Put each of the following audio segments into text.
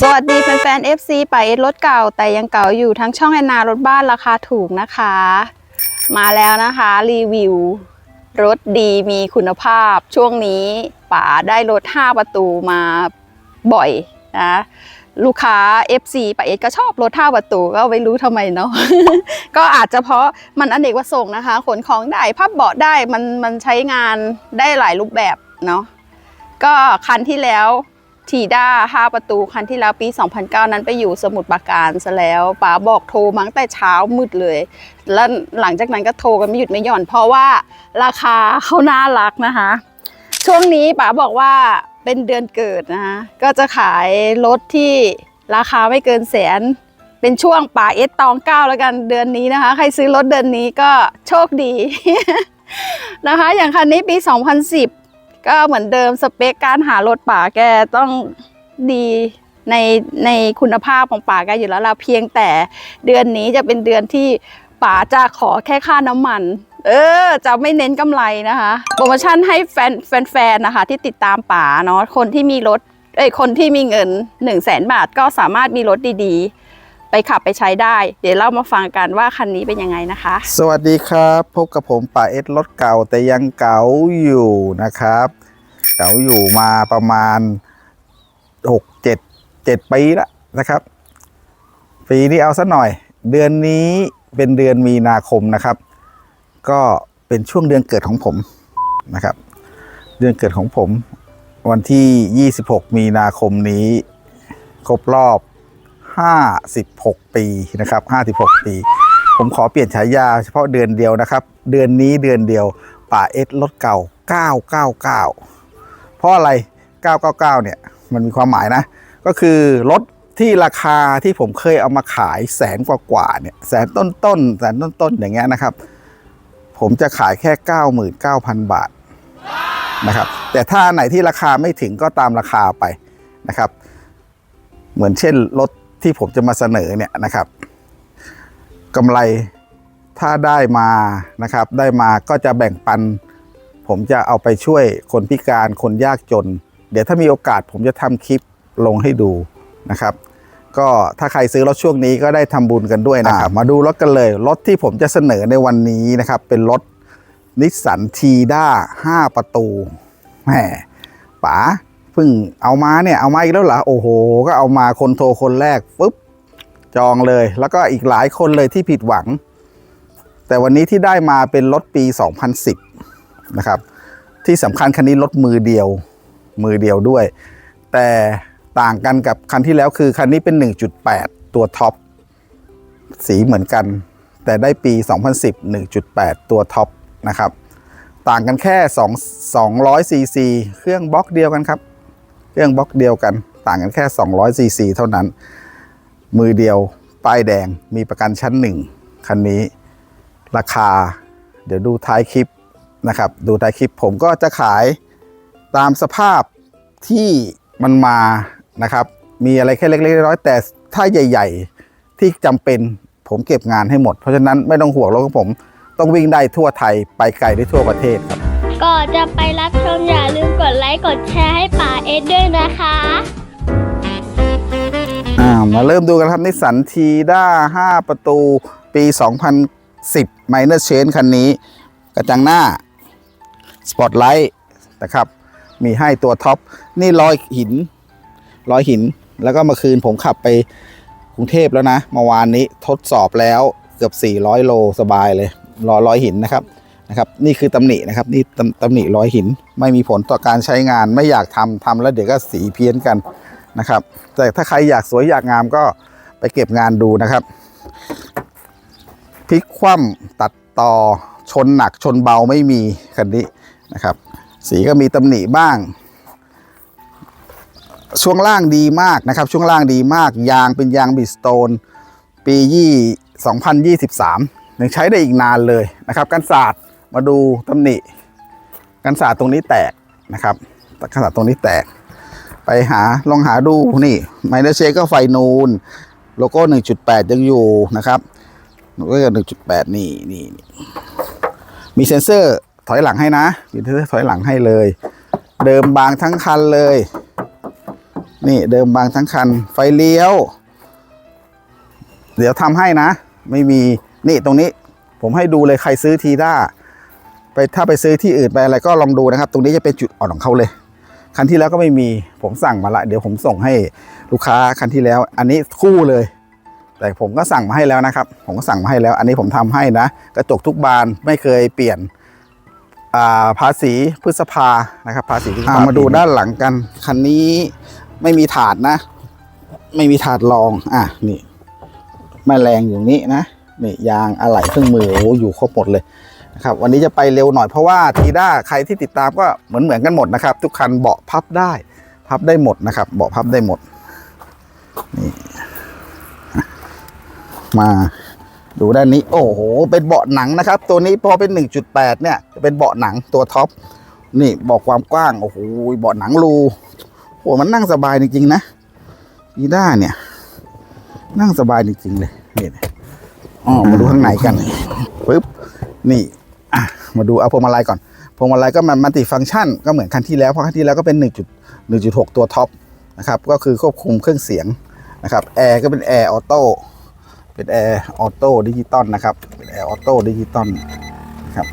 สวัสดีแฟนๆ FC ป่าเอสรถเก่าแต่ยังเก่าอยู่ทั้งช่องแอนนารถบ้านราคาถูกนะคะ มาแล้วนะคะรีวิว รถดีมีคุณภาพ ช่วงนี้ป๋าได้รถ 5 ประตูมาบ่อยนะลูกค้า FC ป่าเอสก็ชอบรถ5ประตูก็ไม่รู้ทำไมเนาะก็อาจจะเพราะมันอเนกประสงค์นะคะ ขนของได้พับเบาะได้มันมันใช้งานได้หลายรูปแบบเนาะก็คันที่แล้ว ทีด้า 5 ประตูคันที่แล้วปี 2009 นั้นไปอยู่สมุทรปราการซะแล้วป๋าบอกโทรมั้งแต่เช้ามืดเลย แล้วหลังจากนั้นก็โทรกันไม่หยุดไม่หย่อน เพราะว่าราคาเขาน่ารักนะคะ ช่วงนี้ป๋าบอกว่าเป็นเดือนเกิดนะคะก็จะขายรถที่ราคาไม่เกินแสน เป็นช่วงป่าเอสตองเก้าแล้วกันเดือนนี้นะคะ ใครซื้อรถเดือนนี้ก็โชคดีนะคะ อย่างคันนี้ปี 2010 ก็เหมือนเดิมสเปคการหารถป่าแกต้องดีในในคุณภาพของป่าแกอยู่แล้วเราเพียงแต่เดือนนี้จะเป็นเดือนที่ป่าจะขอแค่ค่าน้ำมัน เออ จะไม่เน้นกำไรนะคะ โปรโมชั่นให้แฟนแฟนๆนะคะ ที่ติดตามป่าเนาะคนที่มีรถเอ้ยคนที่มีเงิน1นึ่งแสนบาทก็สามารถมีรถดีๆ ขับไปใช้ได้ เดี๋ยวเรามาฟังกันว่าคันนี้เป็นยังไงนะคะ สวัสดีครับ พบกับผมป่าเอสรถเก่าแต่ยังเก่าอยู่นะครับ เก่าอยู่มาประมาณหกเจ็ดเจ็ดปีแล้วนะครับ ปีนี้เอาซะหน่อย เดือนนี้เป็นเดือนมีนาคมนะครับ ก็เป็นช่วงเดือนเกิดของผมนะครับ เดือนเกิดของผม วันที่ 26 มีนาคมนี้ ครบรอบ 56 ปีนะครับ56 ปี ผมขอเปลี่ยนฉายาเฉพาะเดือนเดียวนะครับ เดือนนี้เดือนเดียวป่าเอสรถเก่า 999 เพราะอะไร 999 เนี่ย มันมีความหมายนะ ก็คือรถที่ราคาที่ผมเคยเอามาขายแสนกว่าๆเนี่ยแสนต้นต้นแสนต้นต้นอย่างเงี้ยนะครับ ผมจะขายแค่ 99,000 บาทนะครับแต่ถ้าไหนที่ราคาไม่ถึงก็ตามราคาไปนะครับ เหมือนเช่นรถ ที่ผมจะมาเสนอเนี่ยนะครับกำไรถ้าได้มานะครับ ได้มาก็จะแบ่งปัน ผมจะเอาไปช่วยคนพิการคนยากจน เดี๋ยวถ้ามีโอกาสผมจะทำคลิปลงให้ดูนะครับ ก็ถ้าใครซื้อรถช่วงนี้ก็ได้ทำบุญกันด้วยนะครับ มาดูรถกันเลย รถที่ผมจะเสนอในวันนี้นะครับ เป็นรถนิสสันทีด้า5ประตูแหมป๋า เพิ่งเอามาเนี่ยเอามาอีกแล้วเหรอโอ้โห ก็เอามาคนโทรคนแรกปุ๊บจองเลย แล้วก็อีกหลายคนเลยที่ผิดหวัง แต่วันนี้ที่ได้มาเป็นรถปี 2010 นะครับ ที่สำคัญคันนี้รถมือเดียว มือเดียวด้วย แต่ต่างกันกับคันที่แล้วคือคันนี้เป็น 1.8 ตัวท็อปสีเหมือนกัน แต่ได้ปี 2010 1.8 ตัวท็อปนะครับ ต่างกันแค่ 2 200ซีซีเครื่องบล็อกเดียวกันครับ เครื่องบล็อกเดียวกันต่างกันแค่ 200 ซีซีเท่านั้น มือเดียวป้ายแดงมีประกันชั้นหนึ่งคันนี้ ราคา เดี๋ยวดูท้ายคลิปนะครับ ดูท้ายคลิปผมก็จะขายตามสภาพที่มันมานะครับ มีอะไรแค่เล็กๆน้อยๆแต่ถ้าใหญ่ ๆ ที่จำเป็นผมเก็บงานให้หมด เพราะฉะนั้นไม่ต้องห่วงรถของผมต้องวิ่งได้ทั่วไทยไปไกลได้ทั่วประเทศครับ ก่อนจะไปรับชมอย่าลืมกดไลค์กดแชร์ให้ป่าเอสด้วยนะคะ อ่ามาเริ่มดูกันครับนิสสันทีด้า5 ประตูปี 2010 Minor Change คันนี้ กระจังหน้า สปอตไลท์นะครับ มีให้ตัวท็อป นี่รอยหินรอยหิน แล้วก็เมื่อคืนผมขับไปกรุงเทพแล้วนะเมื่อวานนี้ทดสอบแล้วเกือบ 400 โลสบายเลยรอยรอยหินนะครับ นะครับนี่คือตำหนินะครับนี่ตำตำหนิรอยหินไม่มีผลต่อการใช้งานไม่อยากทำทำแล้วเดี๋ยวก็สีเพี้ยนกันนะครับ แต่ถ้าใครอยากสวยอยากงามก็ไปเก็บงานดูนะครับพลิกคว่ำตัดต่อชนหนักชนเบาไม่มีคันนี้นะครับ สีก็มีตำหนิบ้าง ช่วงล่างดีมากนะครับ ช่วงล่างดีมากยางเป็นยางบิสโตน ปียี่2023 ยังใช้ได้อีกนานเลยนะครับกันศาสตร์ มาดูตำหนิกันศาสตร์ตรงนี้แตกนะครับกันศาสตร์ตรงนี้แตก ไปหาลองหาดูนี่ไมเนอร์เชก็ไฟนูน โลโก้ 1.8 ยังอยู่นะครับโลโก้1.8นี่นี่นี่มีเซ็นเซอร์ถอยหลังให้นะมีเซ็นเซอร์ถอยหลังให้เลย เดิมบางทั้งคันเลย นี่เดิมบางทั้งคัน ไฟเลี้ยว เดี๋ยวทำให้นะ ไม่มีนี่ตรงนี้ผมให้ดูเลยใครซื้อทีด้า ไปถ้าไปซื้อที่อื่นไปอะไรก็ลองดูนะครับ ตรงนี้จะเป็นจุดอ่อนของเขาเลย คันที่แล้วก็ไม่มีผมสั่งมาละ เดี๋ยวผมส่งให้ลูกค้าคันที่แล้ว อันนี้คู่เลย แต่ผมก็สั่งมาให้แล้วนะครับ ผมก็สั่งมาให้แล้ว อันนี้ผมทำให้นะ กระจกทุกบานไม่เคยเปลี่ยนอ่าภาษีพฤษภานะครับ ภาษีพฤษภามาดูด้านหลังกัน คันนี้ไม่มีถาดนะ ไม่มีถาดรองอะนี่แม่แรงอยู่นี้นะนี่ยางอะไหล่เครื่องมือโอ้อยู่ครบหมดเลย นะครับวันนี้จะไปเร็วหน่อยเพราะว่าทีด้าใครที่ติดตามก็เหมือนเหมือนกันหมดนะครับ ทุกคันเบาะพับได้ พับได้หมดนะครับเบาะพับได้หมดนี่มาดูด้านนี้ โอ้โห เป็นเบาะหนังนะครับ ตัวนี้พอเป็น 1.8 เนี่ยจะเป็นเบาะหนังตัวท็อปนี่บอกความกว้างโอ้โหเบาะหนังรูโอ้มันนั่งสบายจริงๆนะอีด้าเนี่ย นั่งสบายจริงๆเลยนี่อ๋อมาดูข้างในกันปึ๊บนี่ อะมาดูเอาพวงมาลัยก่อนพวงมาลัยก็มันมัลติฟังก์ชันก็เหมือนคันที่แล้วเพราะคันที่แล้วก็เป็น 1. 1.6 ตัวท็อปนะครับก็คือควบคุมเครื่องเสียงนะครับแอร์ก็เป็นแอร์ออโต้เป็นแอร์ออโต้ดิจิตอลนะครับเป็นแอร์ออโต้ดิจิตอลนะครับ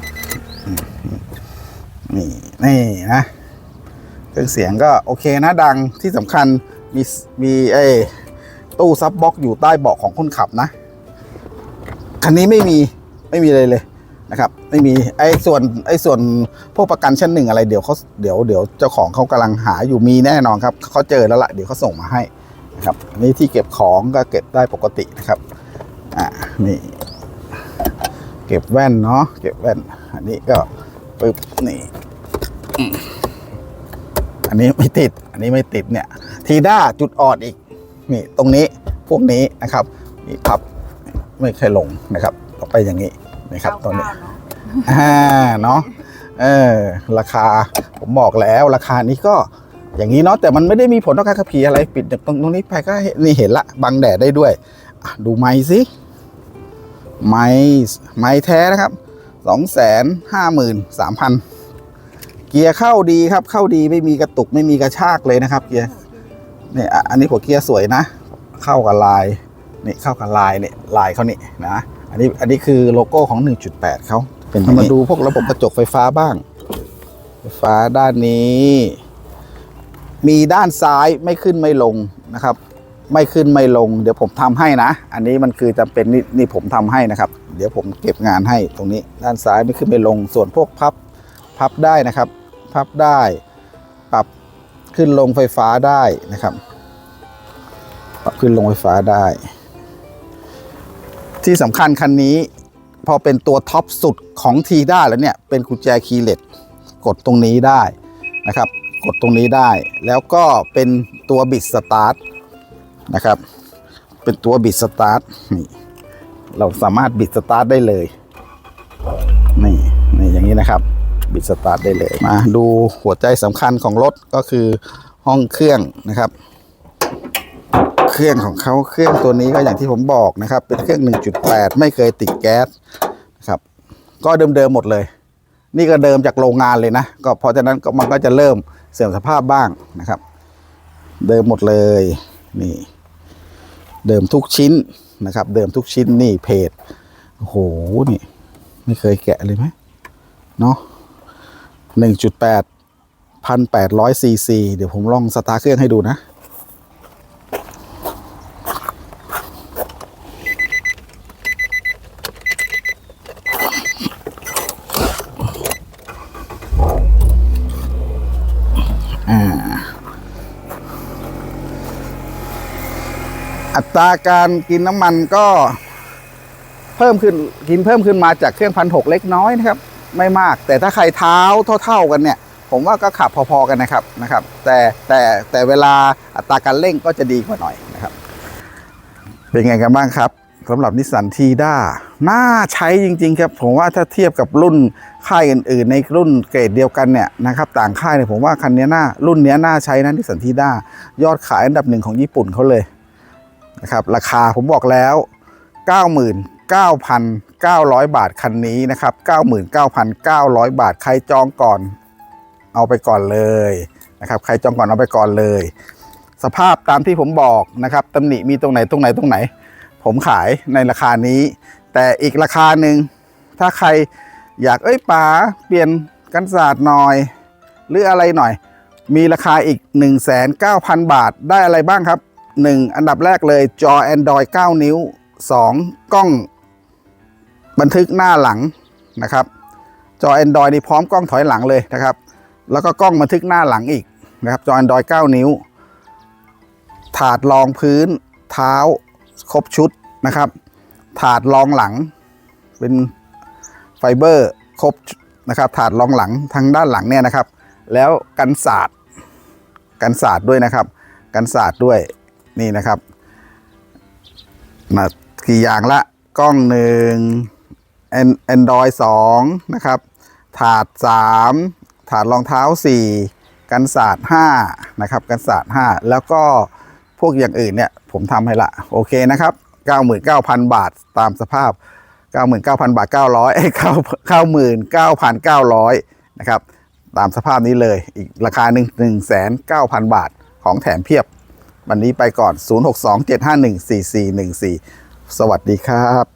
นี่นี่นะเครื่องเสียงก็โอเคนะดังที่สำคัญมีมีไอ้ตู้ซับบ็อกอยู่ใต้เบาะของคนขับนะ คันนี้ไม่มีไม่มีเลยเลย นะครับไม่มีไอ้ส่วนไอ้ส่วนพวกประกันชั้นหนึ่งอะไรเดี๋ยวเขาเดี๋ยวเดี๋ยวเจ้าของเขากำลังหาอยู่มีแน่นอนครับเขาเจอแล้วละเดี๋ยวเขาส่งมาให้นะครับนี่ที่เก็บของก็เก็บได้ปกตินะครับอะนี่เก็บแว่นเนาะเก็บแว่น อันนี้ก็ปึ๊บนี่อันนี้ไม่ติด อันนี้ไม่ติดเนี่ย ทีด้าจุดอ่อนอีกนี่ตรงนี้พวกนี้นะครับนี่พับไม่เคยลงนะครับต่อไปอย่างนี้ นะครับตัวนี้อ่าเนาะเออราคาผมบอกแล้วราคานี้ก็อย่างนี้เนาะแต่มันไม่ได้มีผลต่อการขับขี่อะไรปิดจากตรงตรงนี้ไปก็เห็นนี่เห็นละบังแดดได้ด้วยอะดูไม้สิไม้ไม้แท้นะครับสองแสนห้าหมื่นสามพันเกียร์เข้าดีครับเข้าดีไม่มีกระตุกไม่มีกระชากเลยนะครับ เกียร์เนี่ยอะอันนี้หัวเกียร์สวยนะ เข้ากับลายนี่เข้ากับลายเนี่ยลายเขานี่นะ อันนี้อันนี้คือโลโก้ของ 1.8เขาเป็นมาดูพวกระบบกระจกไฟฟ้าบ้าง ไฟฟ้าด้านนี้ มีด้านซ้ายไม่ขึ้นไม่ลงนะครับ ไม่ขึ้นไม่ลง เดี๋ยวผมทำให้นะ อันนี้มันคือจำเป็นนี่นี่ผมทำให้นะครับ เดี๋ยวผมเก็บงานให้ตรงนี้ ด้านซ้ายไม่ขึ้นไม่ลง ส่วนพวกพับพับได้นะครับ พับได้ ปรับขึ้นลงไฟฟ้าได้นะครับ ปรับขึ้นลงไฟฟ้าได้ ที่สำคัญคันนี้ พอเป็นตัวท็อปสุดของทีด้าแล้วเนี่ย เป็นกุญแจคีย์เลสกดตรงนี้ได้นะครับ กดตรงนี้ได้ แล้วก็เป็นตัวบิดสตาร์ทนะครับ เป็นตัวบิดสตาร์ทนี่เราสามารถบิดสตาร์ทได้เลย นี่นี่อย่างนี้นะครับ บิดสตาร์ทได้เลยมาดูหัวใจสำคัญของรถก็คือห้องเครื่องนะครับ เครื่องของเขาเครื่องตัวนี้ก็อย่างที่ผมบอกนะครับ เป็นเครื่อง 1.8 ไม่เคยติดแก๊สนะครับ ก็เดิมๆหมดเลย นี่ก็เดิมจากโรงงานเลยนะ ก็เพราะฉะนั้นก็มันก็จะเริ่มเสื่อมสภาพบ้างนะครับ เดิมหมดเลยนี่เดิมทุกชิ้นนะครับ เดิมทุกชิ้นนี่เพจโอ้โหนี่ ไม่เคยแกะเลยไหมเนาะหนึ่งจุดแปดพันแปดร้อยซีซีเดี๋ยวผมลองสตาร์เครื่องให้ดูนะ อัตราการกินน้ำมันก็เพิ่มขึ้นกินเพิ่มขึ้นมาจากเครื่องพันหกเล็กน้อยนะครับ ไม่มาก แต่ถ้าใครเท้าเท่า ๆกันเนี่ย ผมว่าก็ขับพอๆกันนะครับนะครับ แต่แต่แต่เวลาอัตราการเร่งก็จะดีกว่าหน่อยนะครับ เป็นไงกันบ้างครับ สำหรับนิสสันทีด้าน่าใช้จริง ๆ ครับ ผมว่าถ้าเทียบกับรุ่นค่ายอื่น ๆ ในรุ่นเกรดเดียวกันเนี่ยนะครับต่างค่ายเนี่ยผมว่าคันนี้น่ารุ่นนี้น่าใช้นะนิสสันทีด้ายอดขายอันดับหนึ่งของญี่ปุ่นเขาเลยนะครับราคาผมบอกแล้ว 99,900 บาทคันนี้นะครับ 99,900 บาทใครจองก่อนเอาไปก่อนเลยนะครับใครจองก่อนเอาไปก่อนเลย สภาพตามที่ผมบอกนะครับตำหนิมีตรงไหนตรงไหนตรงไหน ผมขายในราคานี้ แต่อีกราคาหนึ่งถ้าใครอยากเอ้ยป๋าเปลี่ยนกันศาสตร์หน่อย หรืออะไรหน่อย มีราคาอีก 19,000 บาทได้อะไรบ้างครับ 1 อันดับแรกเลยจอ Android 9 นิ้ว 2 กล้องบันทึกหน้าหลังนะครับ จอ Android นี่พร้อมกล้องถอยหลังเลยนะครับ แล้วก็กล้องบันทึกหน้าหลังอีกนะครับ จอ Android 9 นิ้ว ถาดรองพื้นเท้า ครบชุดนะครับ ถาดรองหลัง เป็นไฟเบอร์ครบนะครับ ถาดรองหลังทางด้านหลังเนี่ยนะครับ แล้วกันศาสตร์กันศาสตร์ด้วยนะครับ กันศาสตร์ด้วยนี่นะครับมากี่อย่างละกล้องหนึ่งแอนดรอยสองนะครับ ถาดสามถาดรองเท้าสี่กันศาสตร์ห้านะครับ กันศาสตร์ห้าแล้วก็ วกอย่างอื่นเนี่ยผมทำให้ละ โอเคนะครับ99,000บาทตามสภาพ99,000บาท900เอ้ย99,900นะครับตามสภาพนี้เลยอีกราคาหนึ่ง1,900,000บาทของแถมเพียบ วันนี้ไปก่อน 0627514414 สวัสดีครับ